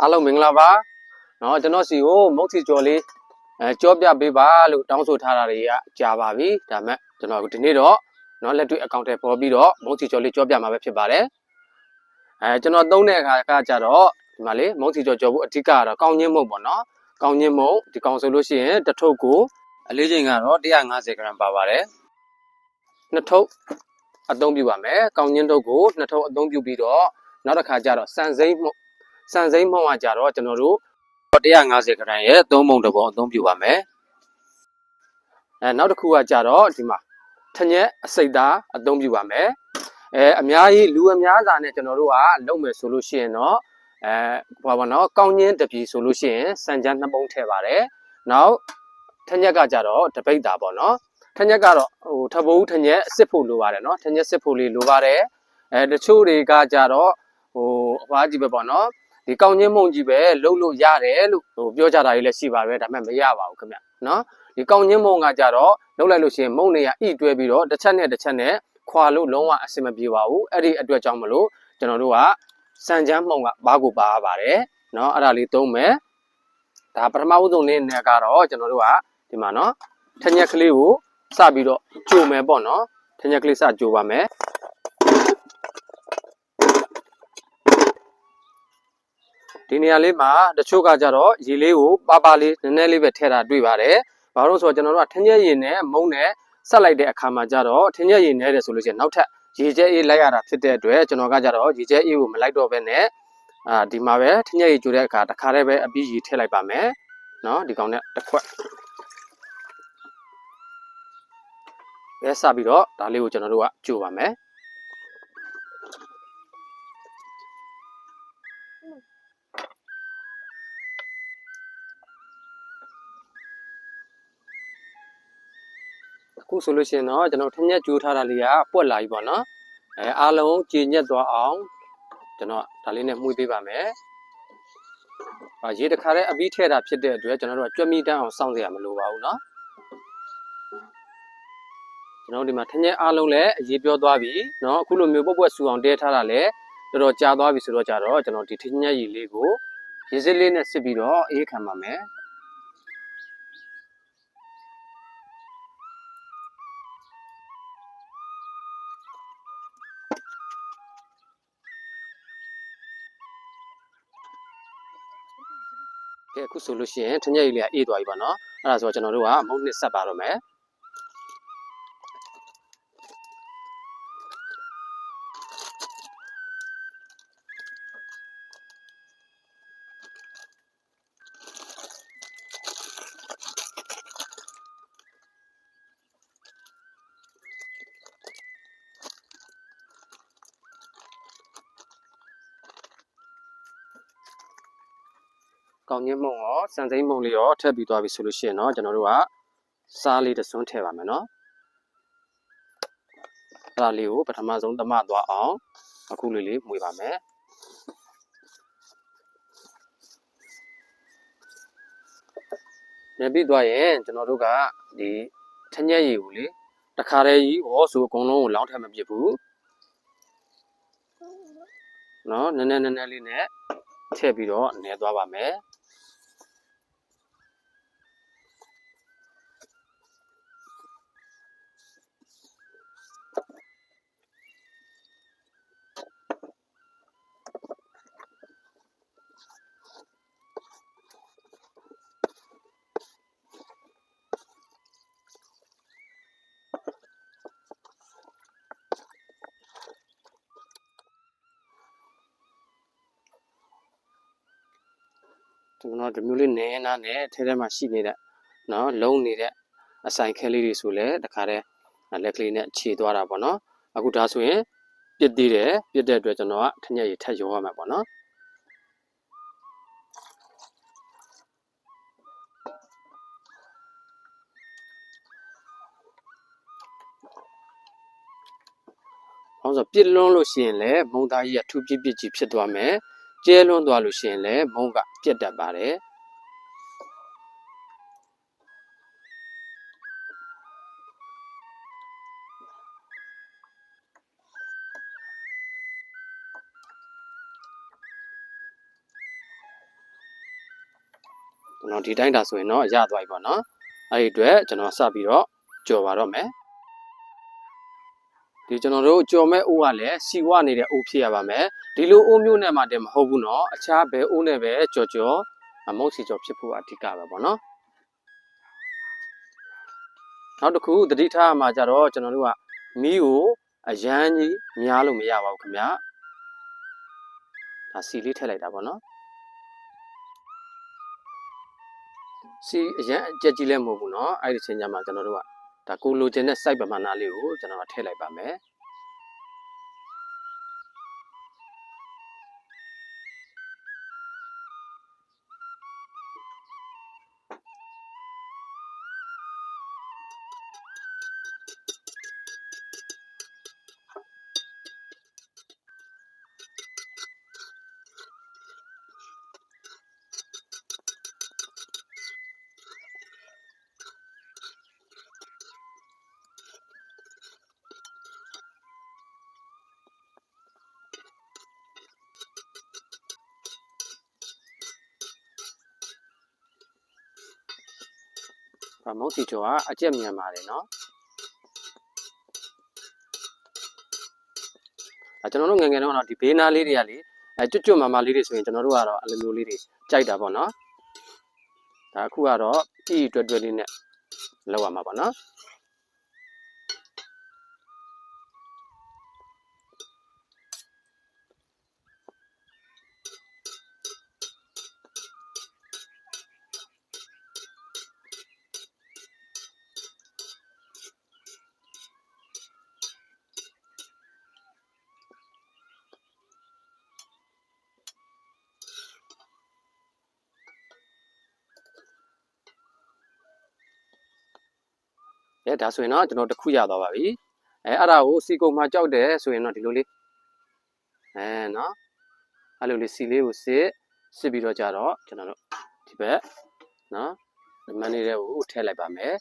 အားလုံးမင်္ဂလာပါเนาะကျွန်တော်စီကိုမုတ်စီကျော်လေးအဲကြောပြပေးပါလို့တောင်းဆိုထားတာတွေကကြာပါပြီဒါမဲ့ကျွန်တော်ဒီနေ့တော့เนาะလက်တွေ့အကောင့်ထဲပေါ်ပြီးတော့မုတ်စီကျော်လေးကြောပြမှာပဲဖြစ်ပါတယ်အဲကျွန်တော်သုံးတဲ့အခါကကြတော့ဒီမှာလေမုတ်စီကျော်ကြောဖို့အဓိကကတော့ကောင်းချင်းမုတ်ပေါ့เนาะကောင်းချင်းမုတ်ဒီကောင်ဆိုလို့ရှိရင်တစ်ထုပ်ကိုအလေးချိန်ကတော့150 gram ပါပါတယ်နှစ်ထုပ်အသုံးပြုပါမယ်ကောင်းချင်းထုပ်ကိုနှစ်ထုပ်အသုံးပြုပြီးတော့နောက်တစ်ခါကျတော့စံစိမ့်မှု စံစိမ့်မှုံကကြတော့ကျွန်တော်တို့150ဂရမ်ရဲ့သုံးပုံတစ်ပုံအသုံးပြုပါမယ်အဲနောက်တစ်ခုကကြတော့ဒီမှာထညက်အစိတ်သားအသုံးပြုပါမယ်အဲအများကြီးလူအများစာနဲ့ကျွန်တော်တို့ကလုပ်မယ်ဆိုလို့ရှိရင်တော့အဲဘာပါနော်ကောင်းချင်းတစ်ပြီဆိုလို့ရှိရင်စံချမ်းနှစ်ပုံထည့်ပါတယ်နောက်ထညက်ကကြတော့တပိတ်တာပေါ့နော်ထညက်ကတော့ဟိုထဘိုးထညက်စစ်ဖို့လိုပါတယ်နော်ထညက်စစ်ဖို့လေးလိုပါတယ်အဲတချို့တွေကကြတော့ဟိုအဖွားကြီးပဲပေါ့နော် ဒီကောင်းချင်းမုံကြီးပဲလှုပ်လို့ရတယ်လို့ဟိုပြောကြတာကြီးလည်းရှိပါပဲဒါပေမဲ့မရပါဘူးခင်ဗျနော်ဒီကောင်းချင်းမုံကကြတော့လှုပ်လိုက်လို့ရှိရင်မုံတွေကဣတွဲပြီးတော့တစ်ချက်နဲ့တစ်ချက်နဲ့ခွာလို့လုံးဝအဆင်မပြေပါဘူးအဲ့ဒီအတွက်ကြောင့်မလို့ကျွန်တော်တို့ကစံချမ်းမုံကဘာကိုပါရပါတယ်နော်အဲ့ဒါလေးသုံးမယ်ဒါပထမဦးဆုံးလေးနဲ့ကတော့ကျွန်တော်တို့ကဒီမှာနော်ထညက်ကလေးကိုစပြီးတော့ကြိုမယ်ပေါ့နော်ထညက်ကလေးစကြိုပါမယ် ဒီနေရာလေးမှာတချို့ကကြတော့ရေလေးကိုပါပါလေးနည်းနည်းလေးပဲထည့်တာတွေ့ပါတယ်။ဘာလို့လဲဆိုတော့ကျွန်တော်တို့ကထင်းကျက်ရည်နဲ့မုံနဲ့ဆက်လိုက်တဲ့အခါမှာကြတော့ထင်းကျက်ရည်နဲ့တယ်ဆိုလို့ရှိရင်နောက်ထပ်ရေကျက်အေးလိုက်ရတာဖြစ်တဲ့အတွက်ကျွန်တော်ကကြတော့ရေကျက်အေးကိုမလိုက်တော့ဘဲနဲ့အာဒီမှာပဲထင်းကျက်ရည်ကြိုတဲ့အခါတစ်ခါတည်းပဲအပြီးရေထည့်လိုက်ပါမယ်။နော်ဒီကောင်နဲ့တစ်ခွက်ပဲစပြီးတော့ဒါလေးကိုကျွန်တော်တို့ကကြိုပါမယ်။ ဆိုလို့ရှိရင်တော့ကျွန်တော်ထက်ညက်ကြိုးထားတာလေးကပွက်လာပြီပေါ့နော်အဲအားလုံးကြည်ညက်သွားအောင်ကျွန်တော်ဒါလေးနဲ့မှုပေးပါမယ်အာရေတစ်ခါတည်းအပြီးထည့်တာဖြစ်တဲ့အတွက်ကျွန်တော်တို့ကကြွက်မိတန်းအောင်စောင့်စရာမလိုပါဘူးเนาะကျွန်တော်ဒီမှာထက်ညက်အားလုံးလည်းအရေးပြောသွားပြီเนาะအခုလိုမျိုးပုတ်ပွက်ဆူအောင်တဲထားတာလည်းတော်တော်ကြာသွားပြီဆိုတော့ကြတော့ကျွန်တော်ဒီထက်ညက်ရည်လေးကိုရေစစ်လေးနဲ့စစ်ပြီးတော့အေးခံပါမယ် ခုဆိုလို့ရှိရင်ထညက်ရည်လေးကအေးသွားပြီပါနော်အဲ့ဒါဆိုတော့ကျွန်တော်တို့ကမုံနှစ်ဆက်ပါတော့မယ် ကောင်းညင်းမုံရောစံစိမ့်မုံလေးရောထည့်ပြီးသွားပြီဆိုလို့ရှိရင်တော့ကျွန်တော်တို့ကစားလေးတစ်စွန်းထည့်ပါမယ်နော်အဲ့ဒါလေးကိုပထမဆုံးသမသွားအောင်အခုလေးလေးမှုေပါမယ်နေပြီးသွားရင်ကျွန်တော်တို့ကဒီထညက်ရည်ကိုလေတခါတည်းကြီးဟောဆိုအကုန်လုံးကိုလောင်းထည့်မပြစ်ဘူးနော်နည်းနည်းနည်းနည်းလေးနဲ့ထည့်ပြီးတော့နေသွားပါမယ် ကျွန်တော်တို့မျိုးလေးနဲနာနဲ့ထဲထဲမှာရှိနေတဲ့နော်လုံးနေတဲ့အဆိုင်ခဲလေးတွေဆိုလဲတခါတည်းလက်ကလေးနဲ့ခြေသွားတာပေါ့နော်အခုဒါဆိုရင်ပြစ်သေးတယ်ပြစ်တဲ့အတွက်ကျွန်တော်ကထညက်ရည်ထက်ရောရမှာပေါ့နော်ဟောဆိုပြစ်လွန်းလို့ရှိရင်လည်းမုံသားကြီးကထူပြစ်ပြစ်ကြီးဖြစ်သွားမယ် ကျဲလွန်းသွားလို့ရှိရင်လည်းမုံကပြက်တတ်ပါတယ်ကျွန်တော်ဒီတိုင်းဒါဆိုရင်တော့ရသွားပြီပေါ့နော်အဲ့ဒီအတွက်ကျွန်တော်စပြီးတော့ကြော်ပါတော့မယ် ဒီကျွန်တော်တို့ကြော်မဲ့အိုးကလည်းစီဝနေတဲ့အိုးဖြစ်ရပါမယ်ဒီလိုအိုးမျိုးနဲ့မှတည်းမဟုတ်ဘူးနော်အခြားဘယ်အိုးနဲ့ပဲကြော်ကြော်မုတ်စီကြော်ဖြစ်ဖို့အဓိကပဲပေါ့နော်နောက်တစ်ခုသတိထားရမှာကြတော့ကျွန်တော်တို့ကမီးကိုအရန်ကြီးများလို့မရပါဘူးခင်ဗျာဒါစီလေးထည့်လိုက်တာပေါ့နော် စီအရင်အကြက်ကြီးလည်းမဟုတ်ဘူးเนาะအဲ့ဒီချိန်ကျမှကျွန်တော်တို့က ဒါကိုလိုချင်တဲ့ site ပမာဏလေးကိုကျွန်တော်ကထည့်လိုက်ပါမယ် ဒါမုတ်စီကျော်ကအကြက်မြန်ပါတယ်နော်အဲကျွန်တော်တို့ငငယ်တုန်းကတော့ဒီဘေးနားလေးတွေကလေအဲကျွတ်ကျွတ်မမလေးတွေဆိုရင်ကျွန်တော်တို့ကတော့အလိုမျိုးလေးတွေကြိုက်တာပေါ့နော်ဒါအခုကတော့ပြည်အတွက်အတွက်လေးနဲ့လောက်ရမှာပေါ့နော် အဲဒါဆိုရင်တော့ကျွန်တော်တစ်ခုရသွားပါပြီအဲအဲ့ဒါကိုစီကုံမှာကြောက်တယ်ဆိုရင်တော့ဒီလိုလေးအဲနော်အဲ့လိုလေးစီလေးကိုစစ်စစ်ပြီးတော့ကြတော့ကျွန်တော်တို့ဒီဘက်နော်ဒီမန်နေတဲ့ကိုထည့်လိုက်ပါမယ်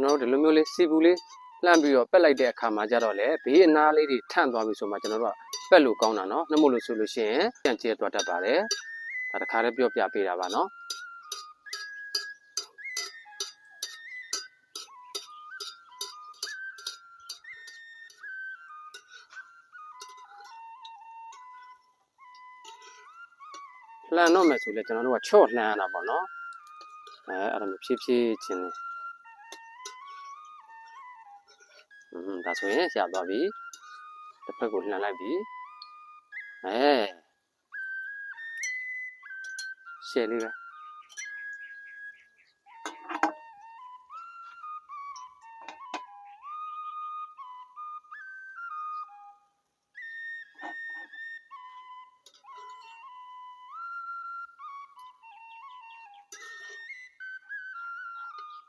ကျွန်တော်တို့ဒီလိုမျိုးလေးစီဘူးလေးလှမ်းပြီးတော့ပက်လိုက်တဲ့အခါမှာကြတော့လေဘေးအနားလေးတွေထန့်သွားပြီဆိုမှကျွန်တော်တို့ကပက်လို့ကောင်းတာနော်နှမို့လို့ဆိုလို့ရှိရင်ပြန်ကျဲသွားတတ်ပါတယ်ဒါတခါတည်းပြောပြပေးတာပါနော်လှန်တော့မယ်ဆိုလဲကျွန်တော်တို့ကချော့လှန်ရတာပေါ့နော်အဲအဲ့ဒါမျိုးဖြည်းဖြည်းချင်းနေ ဒါဆိုရင်ရသွားပြီတစ်ဖက်ကိုလှန်လိုက်ပြီအဲရှယ်လေးပဲ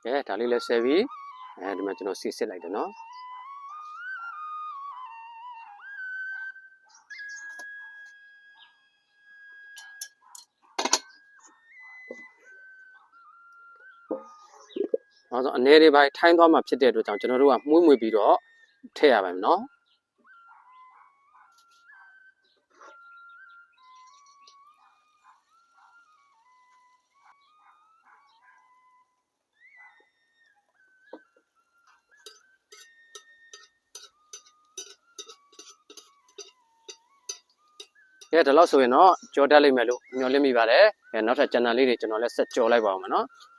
ကဲဒါလေးလည်းဆယ်ပြီအဲဒီမှာကျွန်တော်စီစစ်လိုက်တယ်နော် အဲဆိုအနေတွေပိုင်းထိုင်းသွားမှဖြစ်တဲ့အတွက်ကြောင့်ကျွန်တော်တို့ကမှုမွေပြီးတော့ထည့်ရပါမယ်နော်ကဲဒါလို့ဆိုရင်တော့ကြော်တက်လိမ့်မယ်လို့မျှော်လင့်မိပါတယ်။ကဲနောက်ထပ်ကျန်တာလေးတွေကျွန်တော်လည်းဆက်ကြော်လိုက်ပါအောင်မနော်။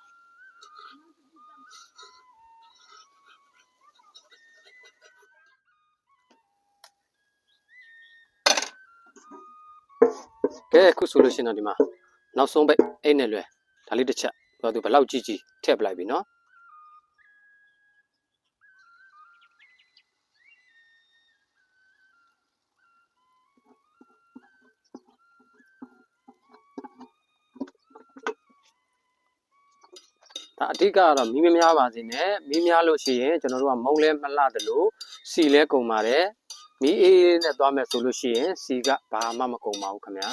ကဲအခုဆိုလို့ရှိရင်တော့ဒီမှာနောက်ဆုံးပိတ်အိတ်နဲ့လွယ်ဒါလေးတစ်ချက်တော့သူဘယ်လောက်ကြီးကြီးထည့်ပလိုက်ပြီနော်။ဒါအဓိကကတော့မီးမများပါစေနဲ့မီးများလို့ရှိရင်ကျွန်တော်တို့ကမုံလဲမလှတယ်လို့စီလဲကုန်ပါတယ်မီးအေးအေးနဲ့သွားမယ်ဆိုလို့ရှိရင်စီကဘာမှမကုန်ပါဘူးခင်ဗျာ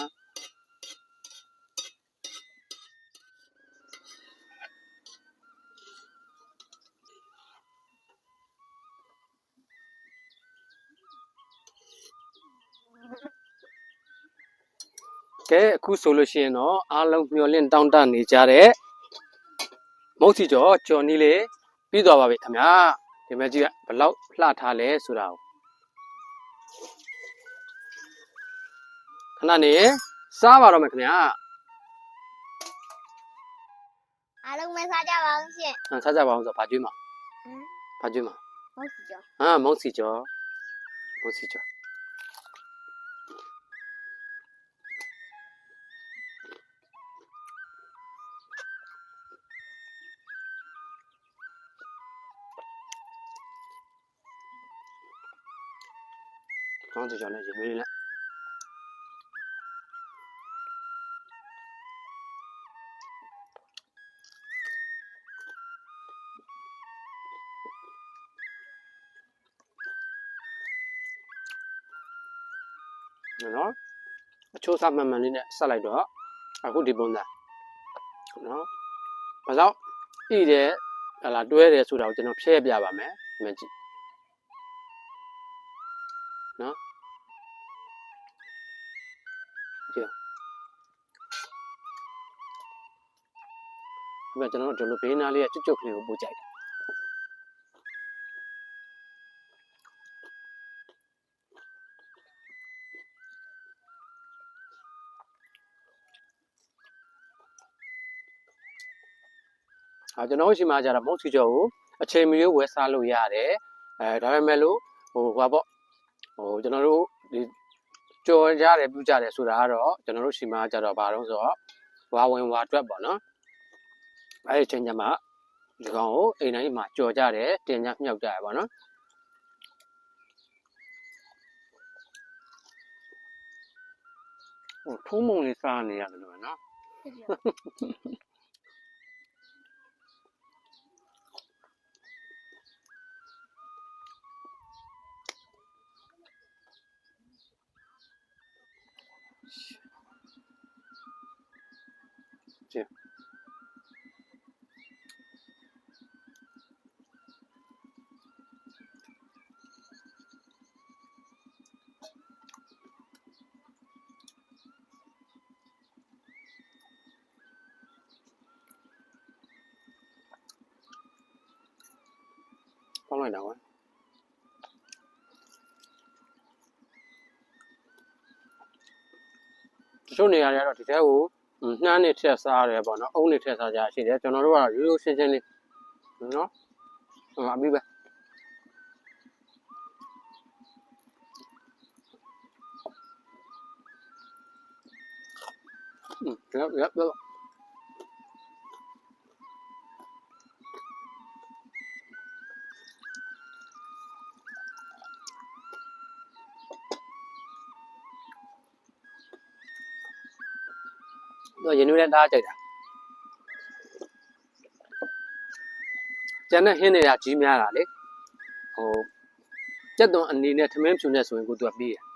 ကဲအခုဆိုလို့ရှိရင်တော့အားလုံးမျှော်လင့်တောင်းတနေကြတဲ့မုတ်စီကျော်ကျော်နီးလေးပြီးသွားပါပြီခင်ဗျာဒီမဲ့ကြီးကဘယ်လောက်လှထားလဲဆိုတာကိုခဏနေစားပါတော့မယ်ခင်ဗျာအားလုံးပဲစားကြပါအောင်ရှင်ဟမ်စားကြပါအောင်ဆိုဘာကျွေးမှာဟမ်ဘာကျွေးမှာဟုတ်စီကြောဟာမုတ်စီကျော်မုတ်စီကျော် မုတ်စီကျော်နဲ့ရေမွေးလေးနဲ့နော်အချိုးစားမှန်မှန်လေးနဲ့ဆက်လိုက်တော့အခုဒီပုံစံနော်ဘာလို့ဤတယ်ဟလာတွဲတယ်ဆိုတာကိုကျွန်တော်ဖြည့်ပြပါမယ်မကြည့်နော် ဒါကျွန်တော်တို့ဒီလိုဘေးနားလေးကကျွတ်ကျွတ်ကလေးကိုပို့ကြိုက်တယ်အာကျွန်တော်တို့ရှိမှကျတော့မုတ်စီကျော်ကိုအချိန်မီဝယ်စားလို့ရတယ်အဲဒါပေမဲ့လို့ဟိုဘာပေါ့ဟိုကျွန်တော်တို့ဒီကြော်ကြတယ်ပြုကြတယ်ဆိုတာကတော့ကျွန်တော်တို့ရှိမှကျတော့ဘာလို့ဆိုတော့ဝါဝင်ဝါတွက်ပေါ့နော် အဲဒီအချိန်ကျမှဒီကောင်ကိုအိမ်တိုင်းမှာကြော်ကြတယ်တင်ကြမြောက်ကြရပေါ့နော်ဟိုထုံးမုံလေးစားနေရတယ်လို့နော် ပေါင်းလိုက်တာကွာတချို့နေရာတွေကတော့ဒီထဲကိုနှမ်းနေထက်စားရတယ်ပေါ့နော်အုံးနေထက်စားကြရှိတယ်ကျွန်တော်တို့ကတော့ရိုးရိုးရှင်းရှင်းလေးနော်ဟိုအပြီးပဲอืมရရရတော့ ရင်းနှီးနဲ့တားကြိုက်တာကျန်တဲ့ဟင်းတွေကကြီးများတာလေဟိုကြက်သွန်အနေနဲ့ထမင်းဖြူနဲ့ဆိုရင်ကိုသူကပြီးရလူ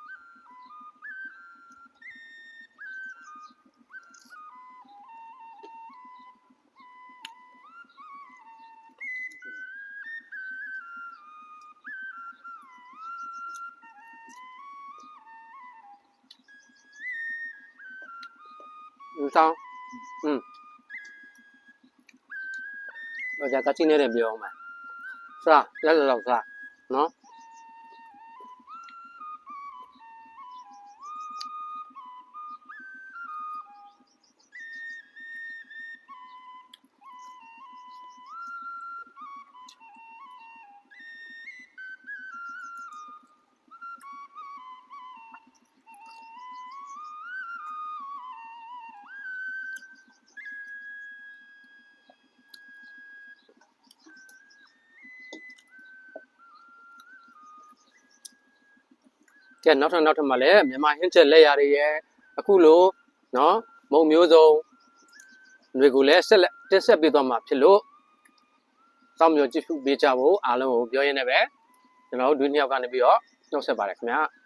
တော့じゃကချင်းနဲ့ပြောအောင်မယ်စားလက်လောက်စားနော် ကဲနောက်ထပ်နောက်ထပ်မှလည်းမြန်မာဟင်းချက်လက်ရာတွေရဲ့အခုလိုနော်မုံမျိုးစုံတွေကိုလည်းဆက်လက်တက်ဆက်ပေးသွားမှာဖြစ်လို့စောင့်မျှော်ကြည့်ရှုပေးကြဖို့အားလုံးကိုပြောရင်းနဲ့ပဲကျွန်တော်တို့ဒွေနှစ်ယောက်ကနေပြီးတော့နှုတ်ဆက်ပါတယ်ခင်ဗျာ။